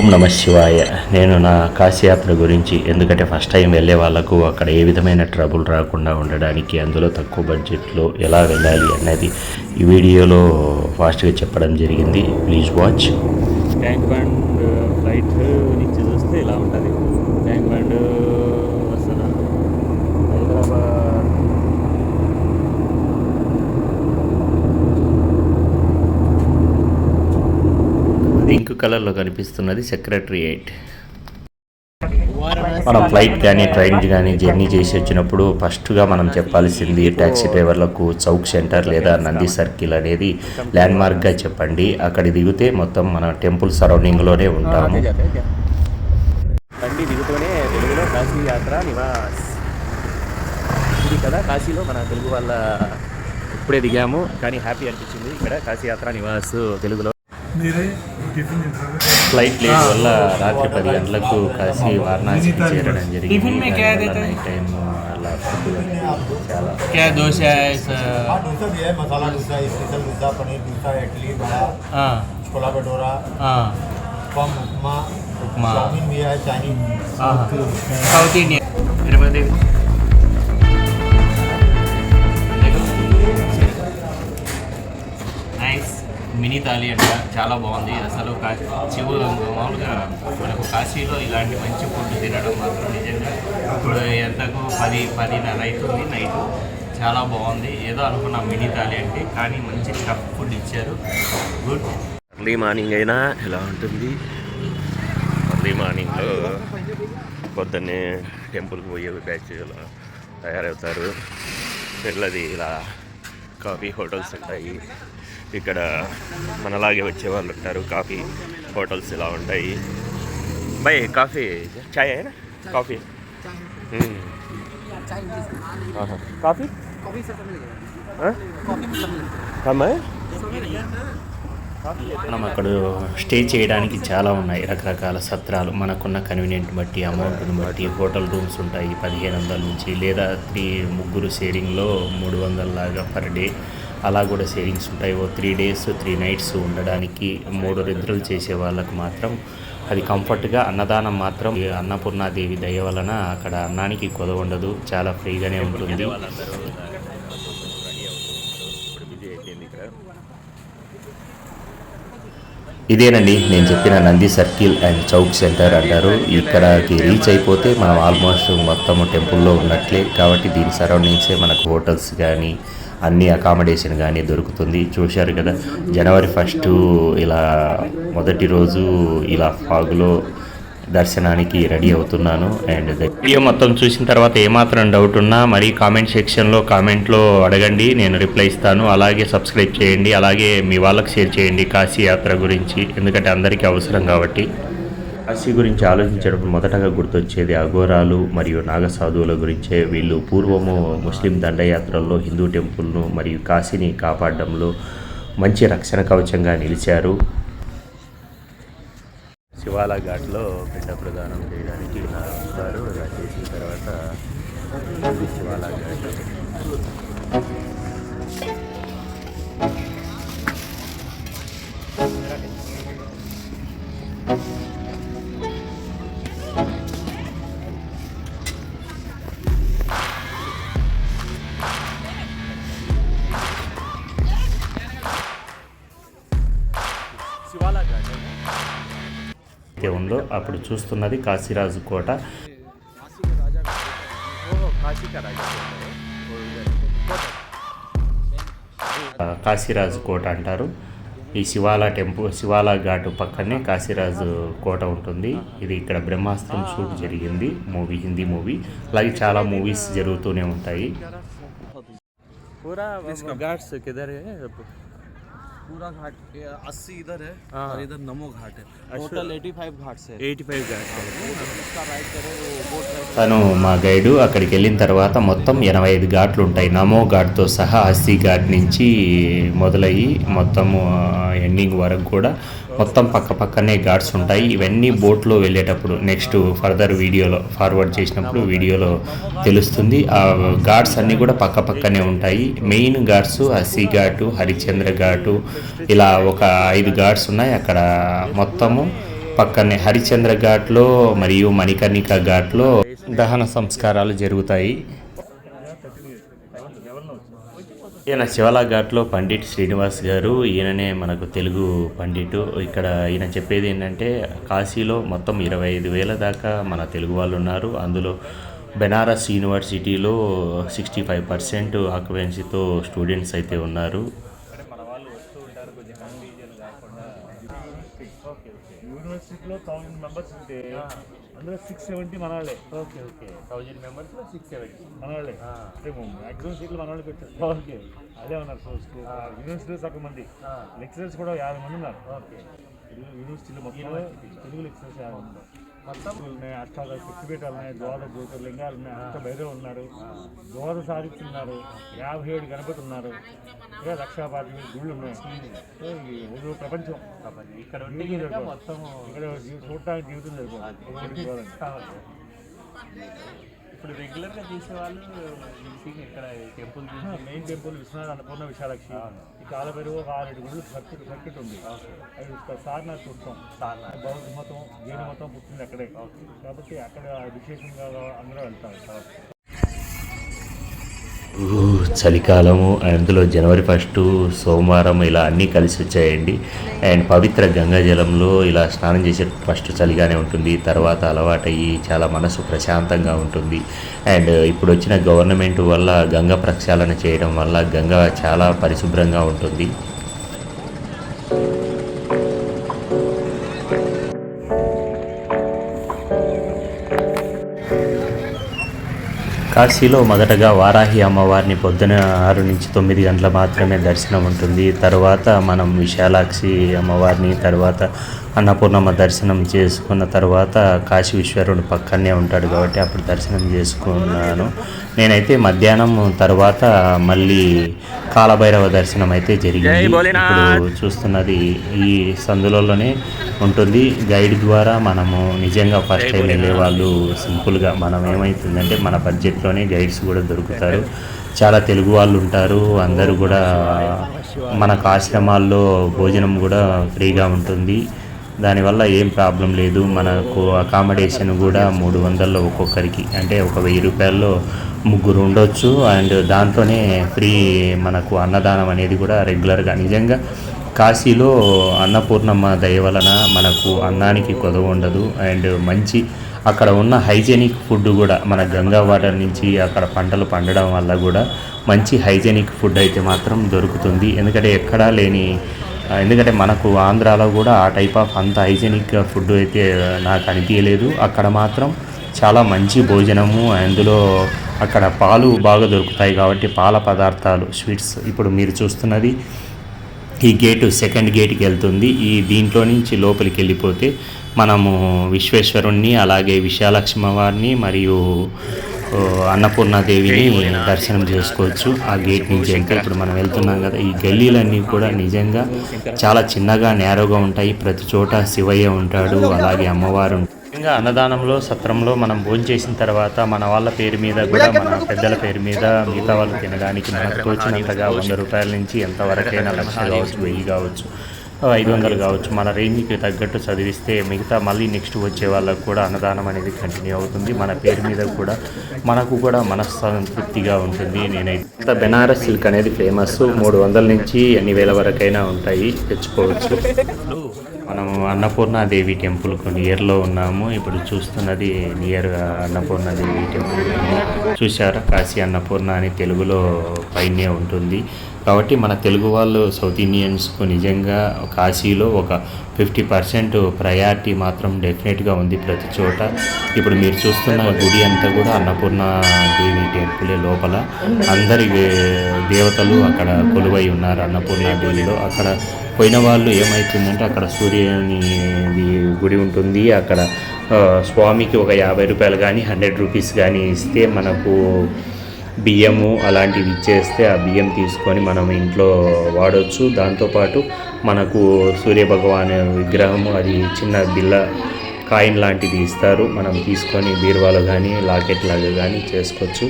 ఓం నమ శివాయ. నేను నా కాశీయాత్ర గురించి ఎందుకంటే ఫస్ట్ టైం వెళ్ళే వాళ్ళకు అక్కడ ఏ విధమైన ట్రబుల్ రాకుండా ఉండడానికి అందులో తక్కువ బడ్జెట్లో ఎలా వెళ్ళాలి అనేది ఈ వీడియోలో ఫాస్ట్గా చెప్పడం జరిగింది. Please watch. Tank Bund flight నుంచి చూస్తే ఇలా ఉంటుంది ట్యాంక్ బండ్ అసలు హైదరాబాద్ పింక్ కలర్లో కనిపిస్తున్నది సెక్రటరియేట్. మనం ఫ్లైట్ కానీ ట్రైన్ కానీ జర్నీ చేసి వచ్చినప్పుడు ఫస్ట్గా మనం చెప్పాల్సింది ట్యాక్సీ డ్రైవర్లకు చౌక్ సెంటర్ లేదా నంది సర్కిల్ అనేది ల్యాండ్మార్క్గా చెప్పండి. అక్కడ దిగితే మొత్తం మన టెంపుల్ సరౌండింగ్లోనే ఉంటాము. ఇది కదా కాశీలో మన తెలుగు వాళ్ళ ఇప్పుడే దిగాము. కానీ హ్యాపీ అనిపించింది. ఇక్కడ కాశీ యాత్ర నివాస్ తెలుగులో. ఫ్లైట్ లేట్ వల్ల రాత్రి పది గంటలకు కాశీ వారణాసికి చేరడం జరిగింది టిఫిన్ में क्या దానివల్ల देते हैं? నైట్ టైం అలా ఫుడ్ అనేది చాలా क्या डोसा है सर हाँ डोसा भी है मसाला डोसा स्पेशल डोसा पनीर डोसा इडली बड़ा हाँ छोला भटूरा हाँ पम उपमा उपमा। चाउमीन भी है चाइनीज हाँ साउथ इंडियन మినీ తాళి అంట చాలా బాగుంది. అసలు కాశీ చివరి మామూలుగా మనకు కాశీలో ఇలాంటి మంచి ఫుడ్ తినడం మాత్రం నిజంగా ఇప్పుడు ఎంతకు పది పదిన్నర అవుతుంది నైట్. చాలా బాగుంది. ఏదో అనుకున్నాం మినీ తాళి అంటే కానీ మంచి టఫ్ ఫుడ్ ఇచ్చారు. గుడ్. ఎర్లీ మార్నింగ్ అయినా ఎలా ఉంటుంది? ఎర్లీ మార్నింగ్లో పొద్దున్నే టెంపుల్కి పోయే బ్యాచ్ ఇలా తయారవుతారు. పిల్లది ఇలా కాఫీ హోటల్స్ ఉంటాయి. ఇక్కడ మనలాగే వచ్చే వాళ్ళు ఉంటారు. కాఫీ హోటల్స్ ఇలా ఉంటాయి. By coffee. చాయ్ అయినా కాఫీ. కాఫీ? మనం అక్కడ స్టే చేయడానికి చాలా ఉన్నాయి. రకరకాల సత్రాలు. మనకున్న కన్వీనియంట్ బట్టి అమౌంట్ని బట్టి హోటల్ రూమ్స్ ఉంటాయి. పదిహేను వందల నుంచి లేదా త్రీ ముగ్గురు షేరింగ్లో మూడు వందల లాగా పర్ డే. అలా కూడా సేవింగ్స్ ఉంటాయి. ఓ త్రీ డేస్ త్రీ నైట్స్ ఉండడానికి మూడు నిద్రలు చేసే వాళ్ళకు మాత్రం అది కంఫర్ట్గా అన్నదానం మాత్రం అన్నపూర్ణాదేవి దయ వలన అక్కడ అన్నానికి కొదవ ఉండదు. చాలా ఫ్రీగానే ఉంటుంది. ఇదేనండి. నేను చెప్పిన Nandi circle and chowk centre అంటారు. ఇక్కడకి రీచ్ అయిపోతే మనం ఆల్మోస్ట్ మొత్తం టెంపుల్లో ఉన్నట్లే. కాబట్టి దీని సరౌండింగ్సే మనకు హోటల్స్ కానీ అన్ని అకామిడేషన్ కానీ దొరుకుతుంది. చూశారు కదా జనవరి ఫస్ట్ ఇలా మొదటి రోజు ఇలా ఫాగ్లో దర్శనానికి రెడీ అవుతున్నాను. అండ్ వీడియో మొత్తం చూసిన తర్వాత ఏమాత్రం డౌట్ ఉన్నా మరి కామెంట్ సెక్షన్లో కామెంట్లో అడగండి నేను రిప్లై ఇస్తాను. అలాగే సబ్స్క్రైబ్ చేయండి అలాగే మీ వాళ్ళకి షేర్ చేయండి కాశీ యాత్ర గురించి ఎందుకంటే అందరికీ అవసరం కాబట్టి. కాశీ గురించి ఆలోచించేటప్పుడు మొదటగా గుర్తొచ్చేది అఘోరాలు మరియు నాగసాధువుల గురించే. వీళ్ళు పూర్వము ముస్లిం దండయాత్రల్లో హిందూ టెంపుల్ను మరియు కాశీని కాపాడడంలో మంచి రక్షణ కవచంగా నిలిచారు. శివాల ఘాట్లో పిండ ప్రదానం చేయడానికి ఇలా చేసిన తర్వాత ఇది ఘాట్ ఉందో అప్పుడు చూస్తున్నది కాశీరాజు కోట. కాశీరాజు కోట అంటారు. ఈ శివాలా టెంపుల్ శివాలా ఘాటు పక్కనే కాశీరాజు కోట ఉంటుంది. ఇది ఇక్కడ బ్రహ్మాస్త్రం షూట్ జరిగింది. Movie Hindi movie. అలాగే చాలా మూవీస్ జరుగుతూనే ఉంటాయి. पूरा घाट से किधर है पूरा घाट अस्सी इधर है हाँ। और इधर नमो घाट है टोटल 85 घाट से ఎయిటీ ఫైవ్ ఘాట్స్ उसका राइड करे वो बोट राइड తను మా గైడు అక్కడికి వెళ్ళిన తర్వాత మొత్తం ఎనభై ఐదు ఘాట్లు ఉంటాయి నమో ఘాట్తో సహా అస్సీ ఘాట్ నుంచి మొదలయ్యి మొత్తము ఎండింగ్ వరకు కూడా మొత్తం పక్క పక్కనే ఘాట్స్ ఉంటాయి. ఇవన్నీ బోట్లో వెళ్ళేటప్పుడు నెక్స్ట్ ఫర్దర్ వీడియోలో ఫార్వర్డ్ చేసినప్పుడు వీడియోలో తెలుస్తుంది. ఆ ఘాట్స్ అన్నీ కూడా పక్క పక్కనే ఉంటాయి. మెయిన్ ఘాట్స్ హసి ఘాటు హరిశ్చంద్ర ఘాటు ఇలా ఒక ఐదు ఘాట్స్ ఉన్నాయి. అక్కడ మొత్తము పక్కనే హరిచంద్ర ఘాట్లో మరియు మణికర్ణిక ఘాట్లో దహన సంస్కారాలు జరుగుతాయి. ఈయన శివల ఘాట్లో పండిట్ శ్రీనివాస్ గారు ఈయననే మనకు తెలుగు పండిట్. ఇక్కడ ఈయన చెప్పేది ఏంటంటే కాశీలో మొత్తం ఇరవై ఐదు వేల దాకా మన తెలుగు వాళ్ళు ఉన్నారు. అందులో బెనారస్ యూనివర్సిటీలో సిక్స్టీ ఫైవ్ పర్సెంట్ ఆక్యుపెన్సీతో స్టూడెంట్స్ అయితే ఉన్నారు. యూనివర్సిటీలో థౌసండ్ మెంబర్స్ ఉంటే అందులో సిక్స్ సెవెంటీ మనవాళ్ళే. ఓకే ఓకే థౌజండ్ మెంబర్స్లో సిక్స్ సెవెంటీ మనవాళ్ళే. అంటే మ్యాక్సిమం సీట్లు మనవాళ్ళు పెట్టారు. ఓకే అదే ఉన్నారు సో యూనివర్సిటీలో సగం మంది. లెక్చరర్స్ కూడా యాభై మంది ఉన్నారు. ఓకే యూనివర్సిటీలో మొత్తం తెలుగు లెక్చరర్స్ యాభై మంది. ఉన్నారు మొత్తం ఉన్నాయి అష్టాలు శక్తిపీఠాలు ఉన్నాయి ద్వాద జ్యోతిర్లింగాలు ఉన్నాయి అష్ట భైరవ ఉన్నారు. ద్వాద సాధిస్తున్నారు యాభై ఏడు గణపతి ఉన్నారు ఇంకా లక్షా పాతి గుళ్ళు ఉన్నాయి సో ఇది ప్రపంచం ఇక్కడ మొత్తం ఇక్కడ చూడటానికి జీవితం సరిపోదు. ఇప్పుడు రెగ్యులర్గా చూసే వాళ్ళు ఇక్కడ temple main temple Vishwanatha Annapurna Vishalakshi. ఈ కాలబెరువు ఒక ఆరేడు గుళ్ళు సర్కిట్ సర్కిట్ ఉంది అది సారనాథ్ చూస్తాం సారనాథ్. బౌద్ధ మతం జైన మతం పుట్టింది అక్కడే. కాబట్టి అక్కడ విశేషంగా అందరూ వెళ్తారు. చలికాలము అందులో జనవరి ఫస్ట్ సోమవారం ఇలా అన్నీ కలిసి వచ్చాయండి. అండ్ పవిత్ర గంగా జలంలో ఇలా స్నానం చేసే ఫస్ట్ చలిగానే ఉంటుంది. తర్వాత అలవాటయ్యి చాలా మనసు ప్రశాంతంగా ఉంటుంది. అండ్ ఇప్పుడు వచ్చిన గవర్నమెంట్ వల్ల గంగా ప్రక్షాళన చేయడం వల్ల గంగా చాలా పరిశుభ్రంగా ఉంటుంది. కాశీలో మొదటగా వారాహి అమ్మవారిని పొద్దున ఆరు నుంచి తొమ్మిది గంటల మాత్రమే దర్శనం ఉంటుంది. తర్వాత మనం విశాలాక్షి అమ్మవారిని తర్వాత అన్నపూర్ణమ్మ దర్శనం చేసుకున్న తర్వాత కాశీ విశ్వరుడు పక్కనే ఉంటాడు కాబట్టి అప్పుడు దర్శనం చేసుకున్నాను. నేనైతే మధ్యాహ్నం తర్వాత మళ్ళీ కాలభైరవ దర్శనం అయితే జరిగింది. ఇప్పుడు చూస్తున్నది ఈ సందులలోనే ఉంటుంది. గైడ్ ద్వారా మనము నిజంగా ఫస్ట్ టైం వెళ్ళే వాళ్ళు సింపుల్గా మనం ఏమవుతుందంటే మన బడ్జెట్లోనే గైడ్స్ కూడా దొరుకుతారు. చాలా తెలుగు వాళ్ళు ఉంటారు. అందరూ కూడా మనకు ఆశ్రమాల్లో భోజనం కూడా ఫ్రీగా ఉంటుంది. దానివల్ల ఏం ప్రాబ్లం లేదు. మనకు అకామిడేషన్ కూడా మూడు వందల్లో ఒక్కొక్కరికి. అంటే ఒక వెయ్యి రూపాయల్లో ముగ్గురు ఉండొచ్చు. అండ్ దాంతోనే ఫ్రీ మనకు అన్నదానం అనేది కూడా రెగ్యులర్గా నిజంగా కాశీలో అన్నపూర్ణమ్మ దయ వలన మనకు అన్నానికి కొదవ ఉండదు. అండ్ మంచి అక్కడ ఉన్న హైజెనిక్ ఫుడ్ కూడా మన గంగా వాటర్ నుంచి అక్కడ పంటలు పండడం వల్ల కూడా మంచి హైజెనిక్ ఫుడ్ అయితే మాత్రం దొరుకుతుంది. ఎందుకంటే ఎక్కడా లేని ఎందుకంటే మనకు ఆంధ్రాలో కూడా ఆ టైప్ ఆఫ్ అంత హైజెనిక్ ఫుడ్ అయితే నాకు అనిపించలేదు అక్కడ మాత్రం చాలా మంచి భోజనము అందులో అక్కడ పాలు బాగా దొరుకుతాయి కాబట్టి పాల పదార్థాలు స్వీట్స్ ఇప్పుడు మీరు చూస్తున్నది ఈ గేటు సెకండ్ గేట్కి వెళ్తుంది. ఈ దీంట్లో నుంచి లోపలికి వెళ్ళిపోతే మనము విశ్వేశ్వరుణ్ణి అలాగే విశాలక్ష్మవారిని మరియు అన్నపూర్ణాదేవిని దర్శనం చేసుకోవచ్చు. ఆ గేట్ నుంచి అంటే ఇప్పుడు మనం వెళ్తున్నాం కదా ఈ గల్లీలన్నీ కూడా నిజంగా చాలా చిన్నగా నేరోగా ఉంటాయి. ప్రతి చోట శివయ్య ఉంటాడు అలాగే అమ్మవారు ముఖ్యంగా అన్నదానంలో సత్రంలో మనం భోజనం చేసిన తర్వాత మన వాళ్ళ పేరు మీద కూడా మన పెద్దల పేరు మీద మిగతా వాళ్ళు తినడానికి మనకు తోచినంతగా వంద రూపాయల నుంచి ఎంతవరకైనా లక్ష కావచ్చు వెయ్యి కావచ్చు ఐదు వందలు కావచ్చు మన రేంజ్కి తగ్గట్టు చదివిస్తే మిగతా మళ్ళీ నెక్స్ట్ వచ్చే వాళ్ళకు కూడా అన్నదానం అనేది కంటిన్యూ అవుతుంది. మన పేరు మీద కూడా మనకు కూడా మనస్సంతృప్తిగా ఉంటుంది. నేనైతే బెనారస్ సిల్క్ అనేది ఫేమస్ మూడు వందల నుంచి ఎన్ని వేల వరకైనా ఉంటాయి. తెచ్చుకోవచ్చు. మనము అన్నపూర్ణాదేవి టెంపుల్కు నియర్లో ఉన్నాము. ఇప్పుడు చూస్తున్నది నియర్గా అన్నపూర్ణాదేవి టెంపుల్. చూశారా? కాశీ అన్నపూర్ణ అని తెలుగులో పైనే ఉంటుంది. కాబట్టి మన తెలుగు వాళ్ళు సౌత్ ఇండియన్స్కు నిజంగా కాశీలో ఒక ఫిఫ్టీ పర్సెంట్ ప్రయారిటీ మాత్రం డెఫినెట్గా ఉంది ప్రతి చోట. ఇప్పుడు మీరు చూస్తున్న గుడి అంతా కూడా అన్నపూర్ణ దేవి టెంపులే లోపల. అందరి దేవతలు అక్కడ కొలువై ఉన్నారు అన్నపూర్ణ దేవిలో అక్కడ పోయిన వాళ్ళు ఏమవుతుందంటే అక్కడ సూర్యుని గుడి ఉంటుంది. అక్కడ స్వామికి ఒక యాభై రూపాయలు కానీ హండ్రెడ్ రూపీస్ కానీ ఇస్తే మనకు బియ్యము అలాంటివి ఇచ్చేస్తే ఆ బియ్యం తీసుకొని మనం ఇంట్లో వాడవచ్చు దాంతోపాటు మనకు సూర్య భగవాన్ విగ్రహము అది చిన్న బిల్ల కాయిన్ లాంటిది ఇస్తారు. మనం తీసుకొని బీరువాలో కానీ లాకెట్ లాగా కానీ చేసుకోవచ్చు.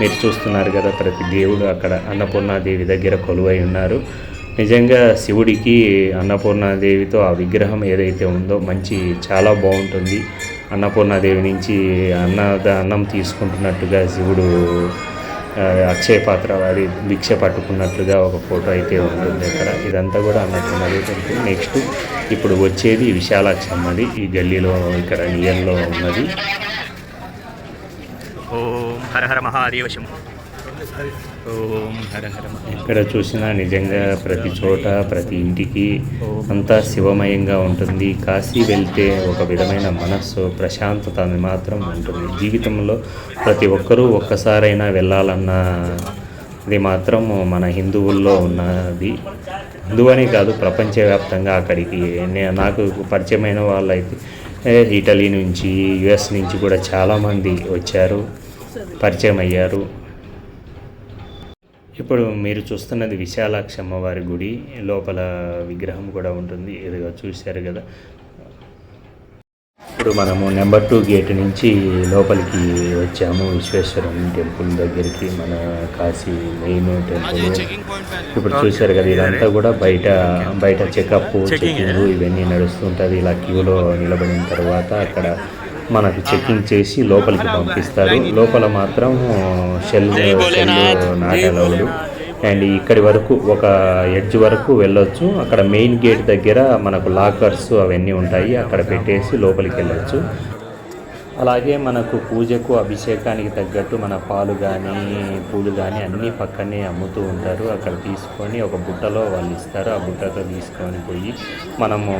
మీరు చూస్తున్నారు కదా ప్రతి దేవుడు అక్కడ అన్నపూర్ణాదేవి దగ్గర కొలువై ఉన్నారు. నిజంగా శివుడికి అన్నపూర్ణాదేవితో ఆ విగ్రహం ఏదైతే ఉందో మంచి చాలా బాగుంటుంది. అన్నపూర్ణాదేవి నుంచి అన్న అన్నం తీసుకుంటున్నట్టుగా శివుడు అక్షయ పాత్ర వారి భిక్ష పట్టుకున్నట్లుగా ఒక ఫోటో అయితే ఉంటుంది అక్కడ. ఇదంతా కూడా అన్నపూర్ణాదేవి నెక్స్ట్ ఇప్పుడు వచ్చేది విశాలాక్షమ్మది ఈ గల్లీలో ఇక్కడ నియర్లో ఉన్నది. ఓం హర హర మహాదేవ శంభో. ఓం హర హర ఎక్కడ చూసినా నిజంగా ప్రతి చోట ప్రతి ఇంటికి అంతా శివమయంగా ఉంటుంది. కాశీ వెళ్తే ఒక విధమైన మనస్సు ప్రశాంతత అని మాత్రం ఉంటుంది. జీవితంలో ప్రతి ఒక్కరూ ఒక్కసారైనా వెళ్ళాలన్న ఇది మాత్రం మన హిందువుల్లో ఉన్నది. హిందువు కాదు ప్రపంచవ్యాప్తంగా అక్కడికి. నాకు పరిచయమైన వాళ్ళైతే ఇటలీ నుంచి యుఎస్ నుంచి కూడా చాలామంది వచ్చారు పరిచయం అయ్యారు ఇప్పుడు మీరు చూస్తున్నది విశాలాక్షి అమ్మవారి గుడి. లోపల విగ్రహం కూడా ఉంటుంది. ఇదిగో చూశారు కదా. ఇప్పుడు మనము నెంబర్ టూ గేట్ నుంచి లోపలికి వచ్చాము. విశ్వేశ్వరం టెంపుల్ దగ్గరికి మన కాశీ మెయిన్ టెంపుల్. ఇప్పుడు చూశారు కదా ఇదంతా కూడా బయట బయట చెకప్ చెకింగ్ ఇవన్నీ నడుస్తుంటుంది. ఇలా క్యూలో నిలబడిన తర్వాత అక్కడ మనకు చెకింగ్ చేసి లోపలికి పంపిస్తారు. లోపల మాత్రం షెల్ షెల్ నాటలవుడు అండ్ ఇక్కడి వరకు ఒక ఎడ్జ్ వరకు వెళ్ళొచ్చు. అక్కడ మెయిన్ గేట్ దగ్గర మనకు లాకర్స్ అవన్నీ ఉంటాయి. అక్కడ పెట్టేసి లోపలికి వెళ్ళొచ్చు. అలాగే మనకు పూజకు అభిషేకానికి తగ్గట్టు మన పాలు కానీ పూలు కానీ అన్నీ పక్కనే అమ్ముతూ ఉంటారు. అక్కడ తీసుకొని ఒక బుట్టలో వాళ్ళు ఇస్తారు. ఆ బుట్టతో తీసుకొని పోయి మనము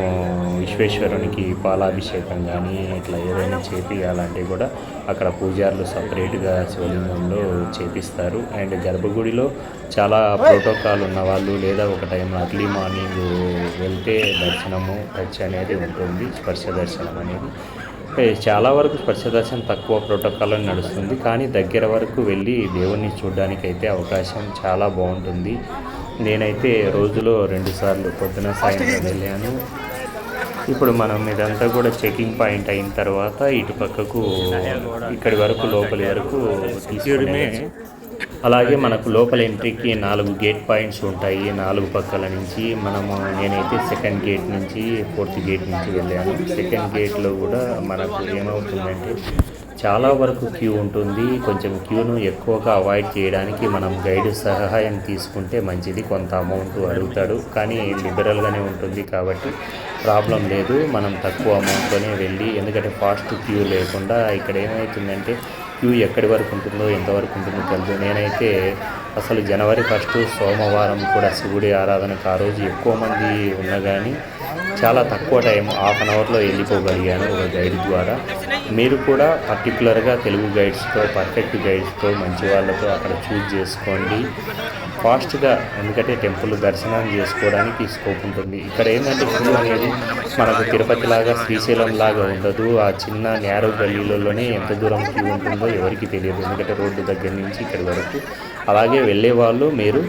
విశ్వేశ్వరునికి పాలాభిషేకం కానీ ఇట్లా ఏదైనా చేపియాలంటే కూడా అక్కడ పూజారులు సపరేట్గా శివలింగంలో చేపిస్తారు. అండ్ గర్భగుడిలో చాలా ప్రోటోకాల్ ఉన్న వాళ్ళు లేదా ఒక టైం అర్లీ మార్నింగ్ వెళ్తే దర్శనము టచ్ అనేది ఉంటుంది. స్పర్శ దర్శనం అనేది. చాలా వరకు స్పర్శ దర్శనం తక్కువ ప్రోటోకాల్ నడుస్తుంది కానీ దగ్గర వరకు వెళ్ళి దేవుణ్ణి చూడడానికి అయితే అవకాశం చాలా బాగుంటుంది. నేనైతే రోజులో రెండుసార్లు పొద్దున సాయంత్రం వెళ్ళాను. ఇప్పుడు మనం ఇదంతా కూడా చెకింగ్ పాయింట్ అయిన తర్వాత ఇటు పక్కకు ఇక్కడి వరకు లోపలి వరకు తీసుకునే అలాగే మనకు లోపల ఎంట్రీకి నాలుగు గేట్ పాయింట్స్ ఉంటాయి. నాలుగు పక్కల నుంచి మనము నేనైతే సెకండ్ గేట్ నుంచి ఫోర్త్ గేట్ నుంచి వెళ్ళాను. సెకండ్ గేట్లో కూడా మనకు ఏమవుతుందంటే చాలా వరకు క్యూ ఉంటుంది. కొంచెం క్యూను ఎక్కువగా అవాయిడ్ చేయడానికి మనం గైడ్ సహాయం తీసుకుంటే మంచిది. కొంత అమౌంట్ అడుగుతాడు. కానీ లిబరల్గానే ఉంటుంది కాబట్టి ప్రాబ్లం లేదు. మనం తక్కువ అమౌంట్తోనే వెళ్ళి ఎందుకంటే ఫాస్ట్ క్యూ లేకుండా ఇక్కడ ఏమవుతుందంటే క్యూ ఎక్కడి వరకు ఉంటుందో ఎంతవరకు ఉంటుందో తెలియదు నేనైతే అసలు జనవరి ఫస్ట్ సోమవారం కూడా శివుడి ఆరాధనకు ఆ రోజు ఎక్కువ మంది ఉన్నా కానీ చాలా తక్కువ టైం హాఫ్ అన్ అవర్లో వెళ్ళిపోగలిగాను ఒక గైడ్ ద్వారా. మీరు కూడా పర్టికులర్గా తెలుగు గైడ్స్తో పర్ఫెక్ట్ గైడ్స్తో మంచి వాళ్ళతో అక్కడ చూజ్ చేసుకోండి. ఫాస్ట్గా ఎందుకంటే టెంపుల్ దర్శనం చేసుకోవడానికి స్కోప్ ఉంటుంది. ఇక్కడ ఏంటంటే క్యూ అనేది మనకు తిరుపతి లాగా శ్రీశైలం లాగా ఉండదు. ఆ చిన్న నేరో గల్లీలలోనే ఎంత దూరం క్యూ ఉంటుందో ఎవరికి తెలియదు. ఎందుకంటే రోడ్డు దగ్గర నుంచి ఇక్కడి వరకు. అలాగే వెళ్ళే వాళ్ళు మీరు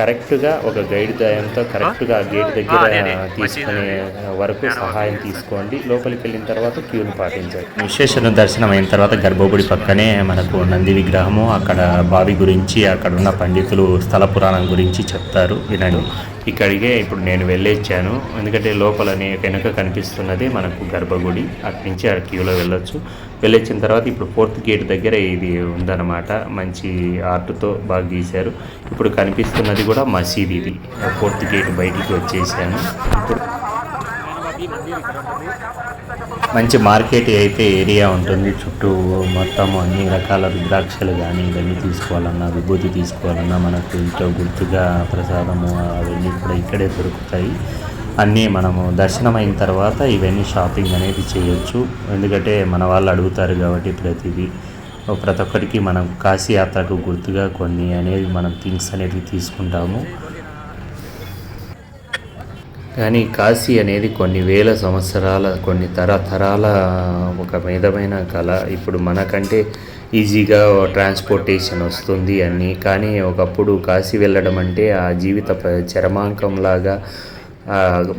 కరెక్ట్గా ఒక గైడ్ దయంతో కరెక్ట్గా గేట్ దగ్గర తీసుకునే వరకు సహాయం తీసుకోండి. లోపలికి వెళ్ళిన తర్వాత క్యూని పాటించాలి విశ్వేశ్వర దర్శనం అయిన తర్వాత గర్భగుడి పక్కనే మనకు నంది విగ్రహము. అక్కడ బావి గురించి అక్కడ ఉన్న పండితులు స్థల పురాణం గురించి చెప్తారు. వినండి. ఇక్కడికే ఇప్పుడు నేను వెళ్ళొచ్చాను. ఎందుకంటే లోపలనే వెనుక కనిపిస్తున్నది మనకు గర్భగుడి. అటు నుంచి ఆ క్యూలో వెళ్ళొచ్చు. వెళ్ళొచ్చిన తర్వాత ఇప్పుడు ఫోర్త్ గేట్ దగ్గర ఇది ఉందన్నమాట. మంచి ఆర్ట్తో బాగా గీశారు. ఇప్పుడు కనిపిస్తున్నది కూడా మసీద్ ఇది. ఫోర్త్ గేట్ బయటికి వచ్చేసాను ఇప్పుడు మంచి మార్కెట్ అయితే ఏరియా ఉంటుంది. చుట్టూ మొత్తం అన్ని రకాల రుద్రాక్షలు కానీ ఇవన్నీ తీసుకోవాలన్నా విభూతి తీసుకోవాలన్నా మనకు ఇంట్లో గుర్తుగా ప్రసాదము అవన్నీ కూడా ఇక్కడే దొరుకుతాయి. అన్నీ మనము దర్శనం అయిన తర్వాత ఇవన్నీ షాపింగ్ అనేది చేయొచ్చు. ఎందుకంటే మన వాళ్ళు అడుగుతారు కాబట్టి ప్రతిదీ. ప్రతి ఒక్కరికి మనం కాశీ యాత్రకు గుర్తుగా కొన్ని అనేవి మనం థింగ్స్ అనేవి తీసుకుంటాము. కానీ కాశీ అనేది కొన్ని వేల సంవత్సరాల కొన్ని తరతరాల ఒక మేధమైన కళ. ఇప్పుడు మనకంటే ఈజీగా ట్రాన్స్పోర్టేషన్ వస్తుంది అని. కానీ ఒకప్పుడు కాశీ వెళ్ళడం అంటే ఆ జీవిత చరమాంకంలాగా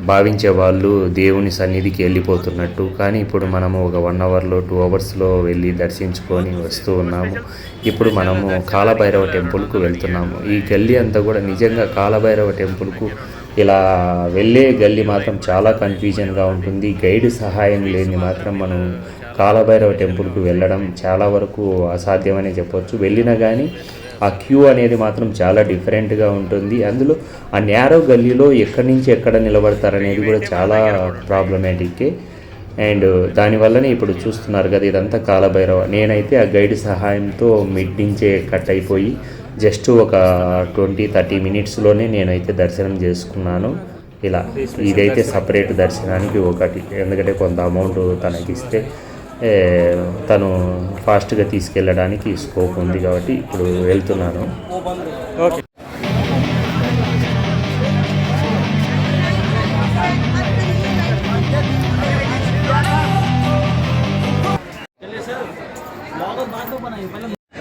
భావించే వాళ్ళు దేవుని సన్నిధికి వెళ్ళిపోతున్నట్టు. కానీ ఇప్పుడు మనము ఒక వన్ అవర్లో టూ అవర్స్లో వెళ్ళి దర్శించుకొని వస్తూ ఉన్నాము. ఇప్పుడు మనము కాలభైరవ టెంపుల్కు వెళ్తున్నాము. ఈ గల్లీ అంతా కూడా నిజంగా కాలభైరవ టెంపుల్కు ఇలా వెళ్ళే గల్లీ మాత్రం చాలా కన్ఫ్యూజన్గా ఉంటుంది. గైడ్ సహాయం లేని మాత్రం మనం కాలభైరవ టెంపుల్కు వెళ్ళడం చాలా వరకు అసాధ్యమనే చెప్పొచ్చు. వెళ్ళినా కానీ ఆ క్యూ అనేది మాత్రం చాలా డిఫరెంట్గా ఉంటుంది. అందులో ఆ నేరో గల్లీలో ఎక్కడి నుంచి ఎక్కడ నిలబడతారనేది కూడా చాలా ప్రాబ్లమేటిక్కే అండ్ దానివల్లనే ఇప్పుడు చూస్తున్నారు కదా ఇదంతా కాలభైరవ. నేనైతే ఆ గైడ్ సహాయంతో మిడ్ నుంచే కట్ అయిపోయి జస్ట్ ఒక ట్వంటీ థర్టీ మినిట్స్లోనే నేనైతే దర్శనం చేసుకున్నాను. ఇలా ఇదైతే సపరేట్ దర్శనానికి ఒకటి. ఎందుకంటే కొంత అమౌంట్ తనకి ఇస్తే తను ఫాస్ట్గా తీసుకెళ్ళడానికి స్కోప్ ఉంది కాబట్టి ఇప్పుడు వెళ్తున్నాను. ఓకే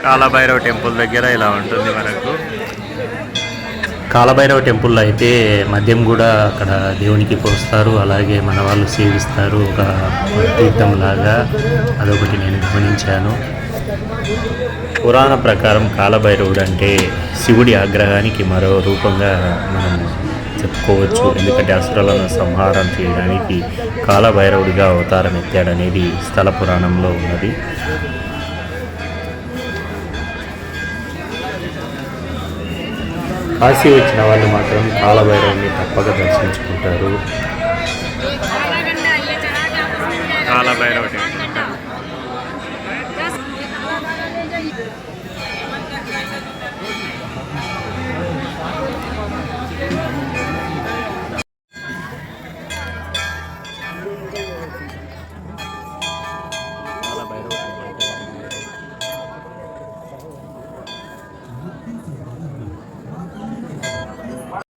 కాలభైరవ టెంపుల్ దగ్గర ఇలా ఉంటుంది మనకు. కాలభైరవ టెంపుల్లో అయితే మద్యం కూడా అక్కడ దేవునికి పోస్తారు అలాగే మన వాళ్ళు సేవిస్తారు. ఒక తీర్థం లాగా అదొకటి నేను గమనించాను. పురాణ ప్రకారం కాలభైరవుడు అంటే శివుడి ఆగ్రహానికి మరో రూపంగా మనం చెప్పుకోవచ్చు. ఎందుకంటే అసురులను సంహారం చేయడానికి కాలభైరవుడిగా అవతారం ఎత్తాడనేది స్థల పురాణంలో ఉన్నది. కాశీ వచ్చిన వాళ్ళు మాత్రం కాలభైరవుని తప్పక దర్శించుకుంటారు. కాలభైరవ టెంపుల్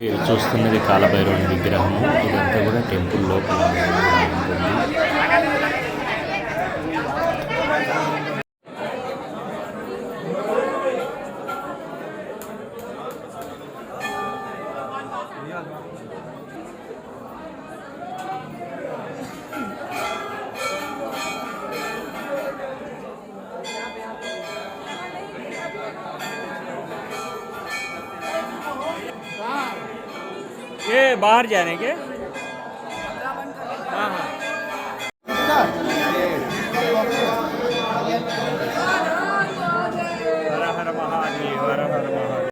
మీరు చూస్తున్నది కాలభైరవుని విగ్రహము. ఇదంతా కూడా టెంపుల్ లోపల ఉంటుంది. बाहर जाने के हर हर महादेव हर हर महादेव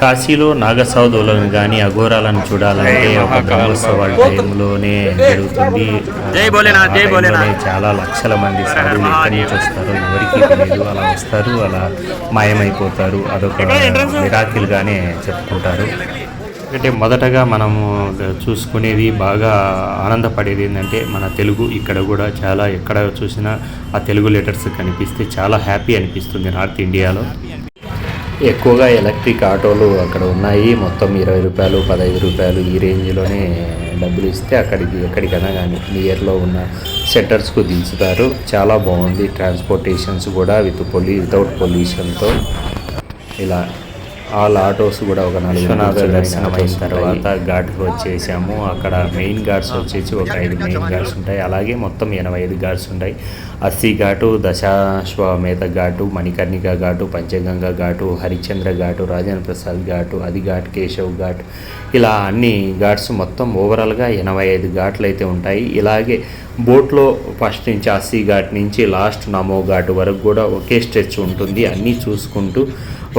కాశీలో నాగసౌదులను కానీ అఘోరాలను చూడాలంటే ఒక బ్రహ్మోత్సవాల టైంలోనే జరుగుతుంది జై భోలేనాథ్, జై ఆ భోలేనాథ్. టైంలోనే చాలా లక్షల మంది సాధువులు ఎక్కడి నుంచి వస్తారో ఎవరికి తెలియదు అలా వస్తారు అలా మాయమైపోతారు అదొక మిరాకిల్గానే చెప్పుకుంటారు అంటే మొదటగా మనము చూసుకునేది బాగా ఆనందపడేది ఏంటంటే మన తెలుగు ఇక్కడ కూడా చాలా ఎక్కడ చూసినా ఆ తెలుగు లెటర్స్ కనిపిస్తే చాలా హ్యాపీ అనిపిస్తుంది నార్త్ ఇండియాలో. ఎక్కువగా ఎలక్ట్రిక్ ఆటోలు అక్కడ ఉన్నాయి. మొత్తం ఇరవై రూపాయలు పదహైదు రూపాయలు ఈ రేంజ్లోనే డబ్బులు ఇస్తే అక్కడికి ఎక్కడికైనా కానీ నియర్లో ఉన్న సెటర్స్కు దించుతారు. చాలా బాగుంది ట్రాన్స్పోర్టేషన్స్ కూడా విత్ పొల్యూ వితౌట్ పొల్యూషన్తో. ఇలా ఆల్ ఆటోస్ కూడా ఒక నలుగురు దర్శనం అయిన తర్వాత ఘాట్కి వచ్చేసాము. అక్కడ మెయిన్ ఘాట్స్ వచ్చేసి ఒక ఐదు మెయిన్ ఘాట్స్ ఉంటాయి. అలాగే మొత్తం ఎనభై ఐదు ఘాట్స్ ఉంటాయి. అస్సీ ఘాటు దశాశ్వమేధ ఘాటు మణికర్ణిక ఘాటు పంచగంగ ఘాటు హరిశ్చంద్ర ఘాటు రాజేంద్ర ప్రసాద్ ఘాటు అది ఘాట్ కేశవ్ ఘాట్. ఇలా అన్ని ఘాట్స్ మొత్తం ఓవరాల్గా ఎనభై ఐదు ఘాట్లు అయితే ఉంటాయి. ఇలాగే బోట్లో ఫస్ట్ నుంచి అస్సీ ఘాట్ నుంచి లాస్ట్ నమో ఘాట్ వరకు కూడా ఒకే స్ట్రెచ్ ఉంటుంది. అన్నీ చూసుకుంటూ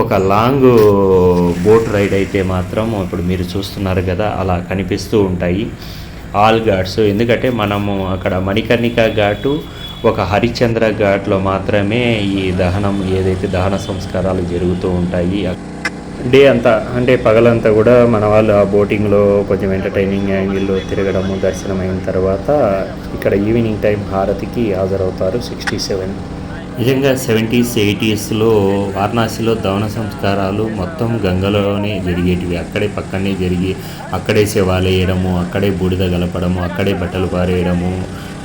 ఒక లాంగ్ బోట్ రైడ్ అయితే మాత్రం ఇప్పుడు మీరు చూస్తున్నారు కదా అలా కనిపిస్తూ ఉంటాయి. ఆల్ ఘాట్స్. ఎందుకంటే మనము అక్కడ మణికర్ణిక ఘాటు ఒక హరిశ్చంద్ర ఘాట్లో మాత్రమే ఈ దహనం ఏదైతే దహన సంస్కారాలు జరుగుతూ ఉంటాయి. డే అంతా అంటే పగలంతా కూడా మన వాళ్ళు ఆ బోటింగ్లో కొంచెం ఎంటర్టైనింగ్ యాంగిల్లో తిరగడము దర్శనం అయిన తర్వాత ఇక్కడ ఈవినింగ్ టైం హారతికి హాజరవుతారు. సిక్స్టీ సెవెన్ నిజంగా సెవెంటీస్ ఎయిటీస్లో వారణాసిలో దవన సంస్కారాలు మొత్తం గంగలోనే జరిగేటివి. అక్కడే పక్కనే జరిగి అక్కడే శివాలేయడము వేయడము అక్కడే బూడిద గలపడము అక్కడే బట్టలు పారేయడము.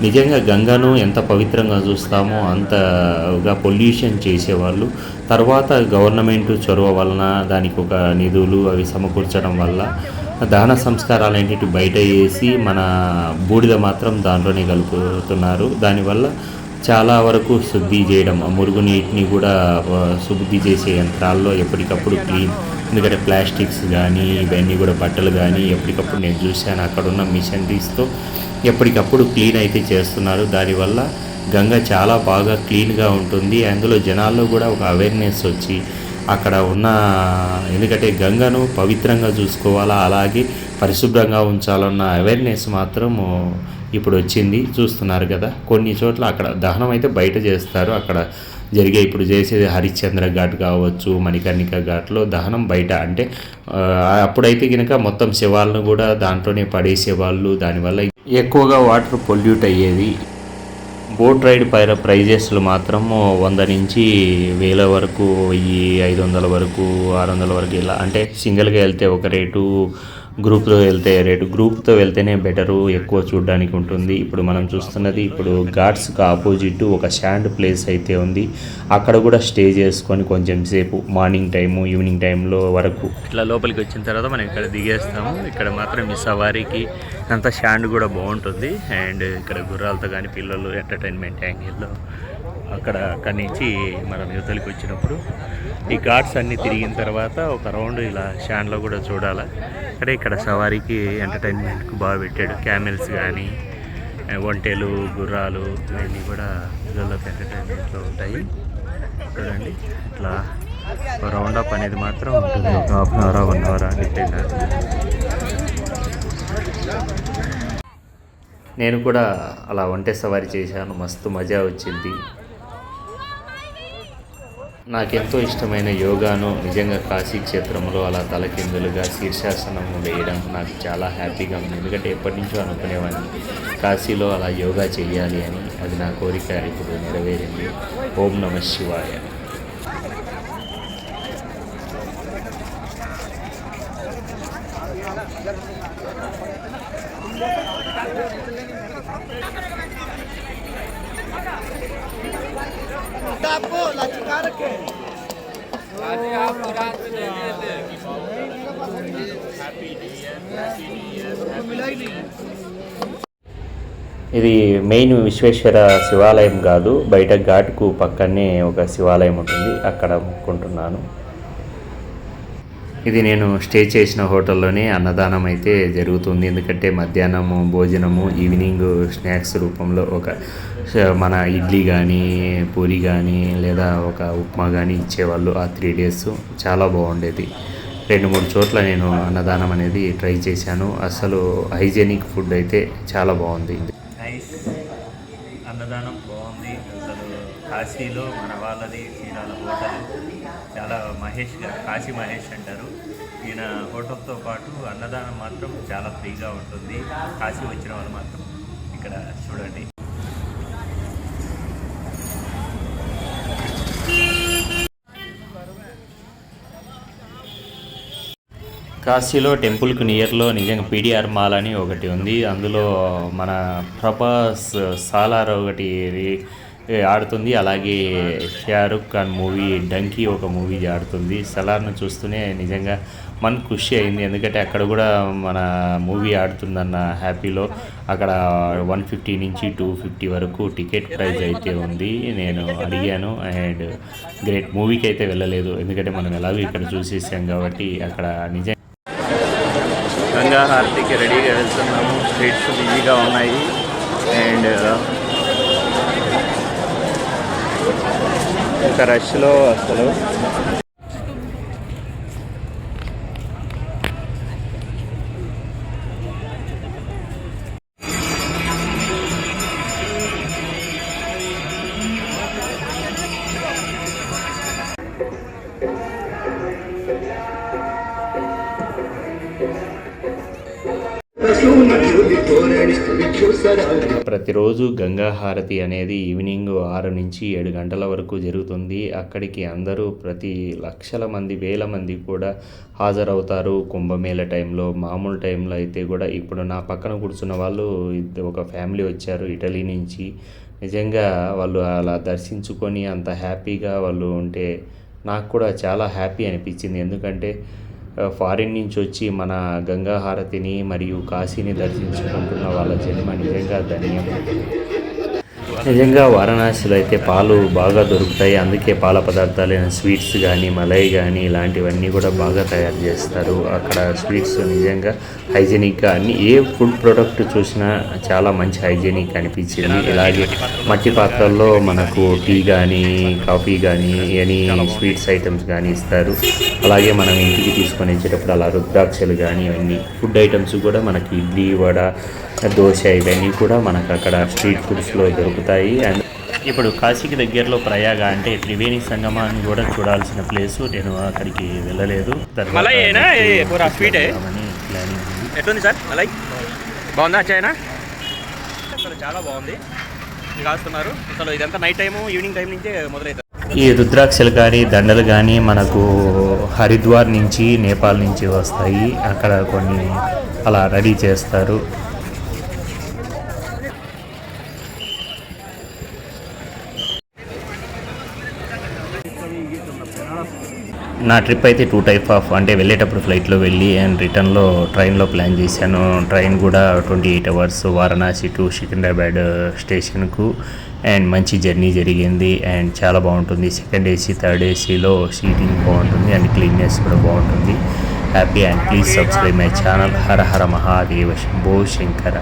నిజంగా గంగను ఎంత పవిత్రంగా చూస్తామో అంతగా పొల్యూషన్ చేసేవాళ్ళు. తర్వాత గవర్నమెంట్ చొరవ వలన దానికి ఒక నిధులు అవి సమకూర్చడం వల్ల దహన సంస్కారాలు ఏంటి బయట వేసి మన బూడిద మాత్రం దాంట్లోనే కలుపుతున్నారు. దానివల్ల చాలా వరకు శుద్ధి చేయడం ఆ మురుగునీటిని కూడా శుద్ధి చేసే యంత్రాల్లో ఎప్పటికప్పుడు క్లీన్ ఎందుకంటే ప్లాస్టిక్స్ కానీ ఇవన్నీ కూడా బట్టలు కానీ ఎప్పటికప్పుడు నేను చూశాను అక్కడ ఉన్న మిషనరీస్తో ఎప్పటికప్పుడు క్లీన్ అయితే చేస్తున్నారు. దానివల్ల గంగ చాలా బాగా క్లీన్గా ఉంటుంది. అందులో జనాల్లో కూడా ఒక అవేర్నెస్ వచ్చి అక్కడ ఉన్న ఎందుకంటే గంగను పవిత్రంగా చూసుకోవాలా అలాగే పరిశుభ్రంగా ఉంచాలన్న అవేర్నెస్ మాత్రం ఇప్పుడు వచ్చింది చూస్తున్నారు కదా కొన్ని చోట్ల అక్కడ దహనం అయితే బయట చేస్తారు. అక్కడ జరిగే ఇప్పుడు చేసేది హరిశ్చంద్ర ఘాట్ కావచ్చు మణికర్ణిక ఘాట్లో దహనం బయట. అంటే అప్పుడైతే కనుక మొత్తం శవాలను కూడా దాంట్లోనే పడేసేవాళ్ళు దానివల్ల ఎక్కువగా వాటర్ పొల్యూట్ అయ్యేది. బోట్ రైడ్ పై ప్రైజెస్లు మాత్రం వంద నుంచి వేల వరకు వెయ్యి ఐదు వందల వరకు ఆరు వందల వరకు ఇలా అంటే సింగిల్గా వెళ్తే ఒక రేటు గ్రూప్తో వెళ్తే రేటు గ్రూప్తో వెళ్తేనే బెటరు ఎక్కువ చూడడానికి ఉంటుంది. ఇప్పుడు మనం చూస్తున్నది ఇప్పుడు ఘాట్స్కి ఆపోజిట్ ఒక శాండ్ ప్లేస్ అయితే ఉంది. అక్కడ కూడా స్టే చేసుకొని కొంచెం సేపు మార్నింగ్ టైము ఈవినింగ్ టైంలో వరకు. ఇట్లా లోపలికి వచ్చిన తర్వాత మనం ఇక్కడ దిగేస్తాము. ఇక్కడ మాత్రం ఈ సవారీకి అంత శాండ్ కూడా బాగుంటుంది. అండ్ ఇక్కడ గుర్రాలతో కానీ పిల్లలు ఎంటర్టైన్మెంట్ యాంగిల్లో అక్కడ అక్కడి నుంచి మనం యువతలకి వచ్చినప్పుడు ఈ ఘాట్స్ అన్నీ తిరిగిన తర్వాత ఒక రౌండ్ ఇలా షాన్లో కూడా చూడాలి. అక్కడే ఇక్కడ సవారీకి ఎంటర్టైన్మెంట్కి బాగా పెట్టాడు. క్యామెల్స్ కానీ ఒంటెలు గుర్రాలు ఇవన్నీ కూడా పిల్లలకు ఎంటర్టైన్మెంట్లో ఉంటాయి. చూడండి. ఇట్లా రౌండ్ అప్ అనేది మాత్రం ఉంటుంది. ఒక half an hour one hour depend నేను కూడా అలా ఒంటె సవారీ చేశాను. మస్తు మజా వచ్చింది. నాకెంతో ఇష్టమైన యోగాను నిజంగా కాశీ క్షేత్రంలో అలా తలకిందులుగా శీర్షాసనం వేయడం నాకు చాలా హ్యాపీగా ఉంది. ఎందుకంటే ఎప్పటి నుంచో అనుకునేవాడిని కాశీలో అలా యోగా చేయాలి అని. అది నా కోరిక ఇప్పుడు నెరవేరింది. ఓం నమ శివాయ. ఇది మెయిన్ విశ్వేశ్వర శివాలయం కాదు బయట ఘాట్కు పక్కనే ఒక శివాలయం ఉంటుంది అక్కడ మొక్కుంటున్నాను. ఇది నేను స్టే చేసిన హోటల్లోనే అన్నదానం అయితే జరుగుతుంది ఎందుకంటే మధ్యాహ్నము భోజనము ఈవినింగ్ స్నాక్స్ రూపంలో ఒక మన ఇడ్లీ కానీ పూరి కానీ లేదా ఒక ఉప్మా కానీ ఇచ్చేవాళ్ళు ఆ త్రీ డేస్. చాలా బాగుండేది. రెండు మూడు చోట్ల నేను అన్నదానం అనేది ట్రై చేశాను. అసలు హైజెనిక్ ఫుడ్ అయితే చాలా బాగుంది. అన్నదానం బాగుంది. అసలు కాశీలో మన వాళ్ళది చీరాల హోటల్. చాలా మహేష్ గారు కాశీ మహేష్ అంటారు. ఈయన హోటల్తో పాటు అన్నదానం మాత్రం చాలా ఫ్రీగా ఉంటుంది. కాశీ వచ్చిన వాళ్ళు మాత్రం ఇక్కడ చూడండి. కాశీలో టెంపుల్కి నియర్లో నిజంగా పీడిఆర్ మాల్ అని ఒకటి ఉంది. అందులో మన ప్రభాస్ సాలార్ ఒకటి ఆడుతుంది. అలాగే షారుఖ్ ఖాన్ మూవీ డంకీ ఒక మూవీ ఆడుతుంది. సలార్ను చూస్తూనే నిజంగా మన ఖుషి అయింది. ఎందుకంటే అక్కడ కూడా మన మూవీ ఆడుతుందన్న హ్యాపీలో అక్కడ వన్ ఫిఫ్టీ నుంచి టూ ఫిఫ్టీ వరకు టికెట్ ప్రైస్ అయితే ఉంది. నేను అడిగాను. అండ్ గ్రేట్ మూవీకి అయితే వెళ్ళలేదు. ఎందుకంటే మనం ఎలాగో ఇక్కడ చూసేసాం కాబట్టి అక్కడ నిజంగా గంగా హారతికి రెడీగా వెళ్తున్నాము. స్ట్రీట్స్ బిజీగా ఉన్నాయి. అండ్ ఇంకా రష్లో అసలు రోజు గంగాహారతి అనేది ఈవినింగ్ ఆరు నుంచి ఏడు గంటల వరకు జరుగుతుంది. అక్కడికి అందరూ ప్రతి లక్షల మంది వేల మంది కూడా హాజరవుతారు. కుంభమేళ టైంలో మామూలు టైంలో అయితే కూడా ఇప్పుడు నా పక్కన కూర్చున్న వాళ్ళు ఒక ఫ్యామిలీ వచ్చారు ఇటలీ నుంచి. నిజంగా వాళ్ళు అలా దర్శించుకొని అంత హ్యాపీగా వాళ్ళు ఉంటే నాకు కూడా చాలా హ్యాపీ అనిపించింది. ఎందుకంటే ఫారిన్ నుంచి వచ్చి మన గంగా హారతిని మరియు కాశీని దర్శించుకుంటున్న వాళ్ళ జన్మ నిజంగా ధన్యం నిజంగా వారణాసిలో అయితే పాలు బాగా దొరుకుతాయి. అందుకే పాల పదార్థాలైన స్వీట్స్ కానీ మలై కానీ ఇలాంటివన్నీ కూడా బాగా తయారు చేస్తారు. అక్కడ స్వీట్స్ నిజంగా హైజీనిక్గా అన్ని ఏ ఫుడ్ ప్రోడక్ట్ చూసినా చాలా మంచి హైజీనిక్ అనిపించింది. ఇలాగే మట్టి పాత్రల్లో మనకు టీ కానీ కాఫీ కానీ ఎనీ స్వీట్స్ ఐటమ్స్ కానీ ఇస్తారు. అలాగే మనం ఇంటికి తీసుకొని వచ్చేటప్పుడు అలా రుద్రాక్షలు కానీ ఇవన్నీ ఫుడ్ ఐటమ్స్ కూడా మనకి ఇడ్లీ వడ దోశ ఇవన్నీ కూడా మనకు అక్కడ స్ట్రీట్ ఫుడ్స్లో దొరుకుతాయి. అండ్ ఇప్పుడు కాశీకి దగ్గరలో ప్రయాగ అంటే త్రివేణి సంగమాన్ని కూడా చూడాల్సిన ప్లేసు. నేను అక్కడికి వెళ్ళలేదు. ఎట్లుంది సార్ బాగుందా చైనా అసలు చాలా బాగుంది. ఇది కాస్తున్నారు. అసలు ఇదంతా నైట్ టైము ఈవినింగ్ టైం నుంచే మొదలవుతుంది ఈ రుద్రాక్షలు కానీ దండలు కానీ మనకు హరిద్వార్ నుంచి నేపాల్ నుంచి వస్తాయి. అక్కడ కొన్ని అలా రెడీ చేస్తారు. నా ట్రిప్ అయితే టూ టైప్ ఆఫ్ అంటే వెళ్ళేటప్పుడు ఫ్లైట్లో వెళ్ళి అండ్ రిటర్న్లో ట్రైన్లో ప్లాన్ చేశాను. ట్రైన్ కూడా twenty eight hours Varanasi to Secunderabad స్టేషన్కు అండ్ మంచి జర్నీ జరిగింది అండ్ చాలా బాగుంటుంది. సెకండ్ ఏసీ థర్డ్ ఏసీలో సీటింగ్ బాగుంటుంది అండ్ క్లీన్నెస్ కూడా బాగుంటుంది. Happy and please subscribe my channel Hara Hara Mahadeva Shambho Shankara